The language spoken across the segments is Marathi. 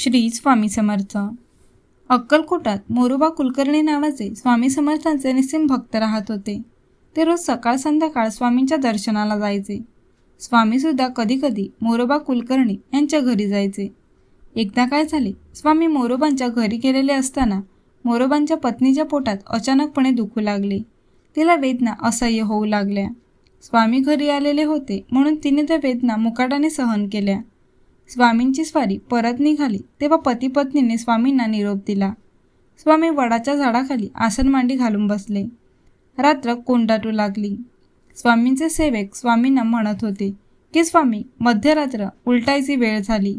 श्री स्वामी समर्थ. अक्कलकोटात मोरोबा कुलकर्णी नावाचे स्वामी समर्थांचे निस्सिम भक्त राहत होते. ते रोज सकाळ संध्याकाळ स्वामींच्या दर्शनाला जायचे. स्वामीसुद्धा कधीकधी मोरोबा कुलकर्णी यांच्या घरी जायचे. एकदा काय झाले स्वामी मोरोबांच्या घरी गेलेले असताना मोरोबांच्या पत्नीच्या पोटात अचानकपणे दुखू लागले. तिला वेदना असह्य होऊ लागल्या. स्वामी घरी आलेले होते म्हणून तिने त्या वेदना मुकाटाने सहन केल्या. स्वामींची स्वारी परत निघाली तेव्हा पती पत्नीने स्वामींना निरोप दिला. स्वामी वडाच्या झाडाखाली आसन मांडी घालून बसले. रात्र कोंडाटू लागली. स्वामींचे सेवक स्वामींना म्हणत होते की स्वामी मध्यरात्र उलटायची वेळ झाली.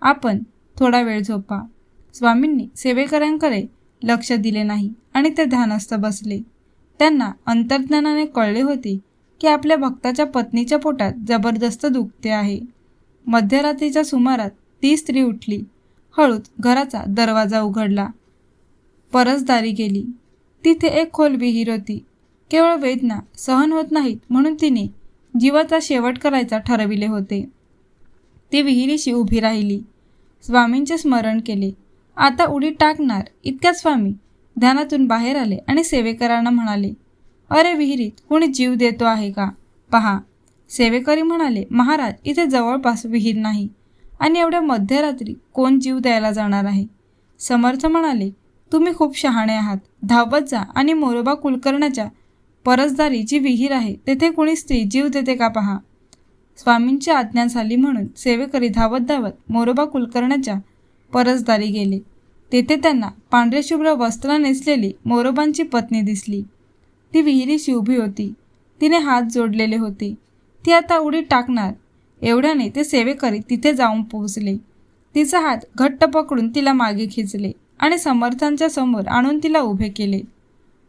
आपण थोडा वेळ झोपा. स्वामींनी सेवेकऱ्यांकडे लक्ष दिले नाही आणि ते ध्यानस्थ बसले. त्यांना अंतर्ज्ञानाने कळले होते की आपल्या भक्ताच्या पत्नीच्या पोटात जबरदस्त दुखते आहे. मध्यरात्रीच्या सुमारात ती स्त्री उठली. हळूच घराचा दरवाजा उघडला. परसदारी गेली. तिथे एक खोल विहीर होती. केवळ वेदना सहन होत नाहीत म्हणून तिने जीवाचा शेवट करायचा ठरविले होते. ती विहिरीशी उभी राहिली. स्वामींचे स्मरण केले. आता उडी टाकणार इतक्या स्वामी ध्यानातून बाहेर आले आणि सेवेकरांना म्हणाले अरे विहिरीत कोणी जीव देतो आहे का? पहा सेवेकरी म्हणाले महाराज इथे जवळपास विहीर नाही आणि एवढ्या मध्यरात्री कोण जीव द्यायला जाणार आहे? समर्थ म्हणाले तुम्ही खूप शहाणे आहात. धावत जा आणि मोरोबा कुलकर्णाच्या परसदारी जी विहीर आहे. तेथे कोणी स्त्री जीव देते का पहा? स्वामींची आज्ञा झाली म्हणून सेवेकरी धावत धावत मोरोबा कुलकर्णाच्या परसदारी गेले. तेथे त्यांना पांढरे शुभ्र वस्त्र नेसलेली मोरोबांची पत्नी दिसली. ती विहिरीशी उभी होती. तिने हात जोडलेले होते. ती आता उडी टाकणार. एवढ्याने ते सेवेकरी तिथे जाऊन पोहोचले. तिचा हात घट्ट पकडून तिला मागे खेचले आणि समर्थांच्या समोर आणून तिला उभे केले.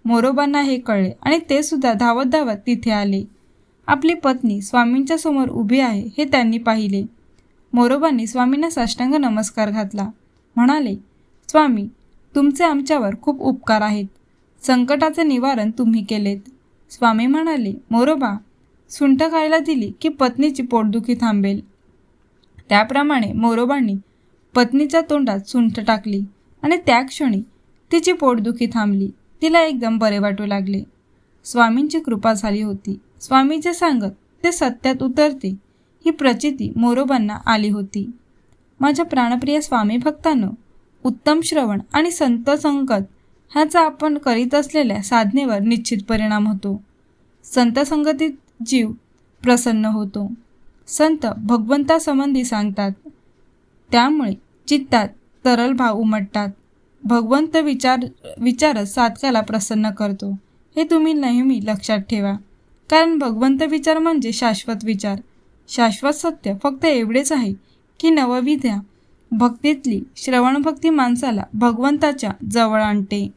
मोरोबांना हे कळले आणि ते सुद्धा धावत धावत तिथे आले. आपली पत्नी स्वामींच्या समोर उभी आहे हे त्यांनी पाहिले. मोरोबांनी स्वामींना साष्टांग नमस्कार घातला. म्हणाले स्वामी तुमचे आमच्यावर खूप उपकार आहेत. संकटाचे निवारण तुम्ही केलेत. स्वामी म्हणाले मोरोबा सुंठ खायला दिली की पत्नीची पोटदुखी थांबेल. त्याप्रमाणे मोरोबांनी पत्नीच्या तोंडात सुंठ टाकली आणि त्या क्षणी तिची पोटदुखी थांबली. तिला एकदम बरे वाटू लागले. स्वामींची कृपा झाली होती. स्वामीचे सांगत ते सत्यात उतरते ही प्रचिती मोरोबांना आली होती. माझ्या प्राणप्रिय स्वामी भक्तांनो उत्तम श्रवण आणि संत संगत ह्याचा आपण करीत असलेल्या साधनेवर निश्चित परिणाम होतो. संत संगतीत जीव प्रसन्न होतो. संत भगवंतासंबंधी सांगतात त्यामुळे चित्तात तरल भाव उमटतात. भगवंत विचार विचारच साधकाला प्रसन्न करतो. हे तुम्ही नेहमी लक्षात ठेवा. कारण भगवंत विचार म्हणजे शाश्वत विचार. शाश्वत सत्य फक्त एवढेच आहे की नवविद्या भक्तीतली श्रवणभक्ती माणसाला भगवंताच्या जवळ आणते.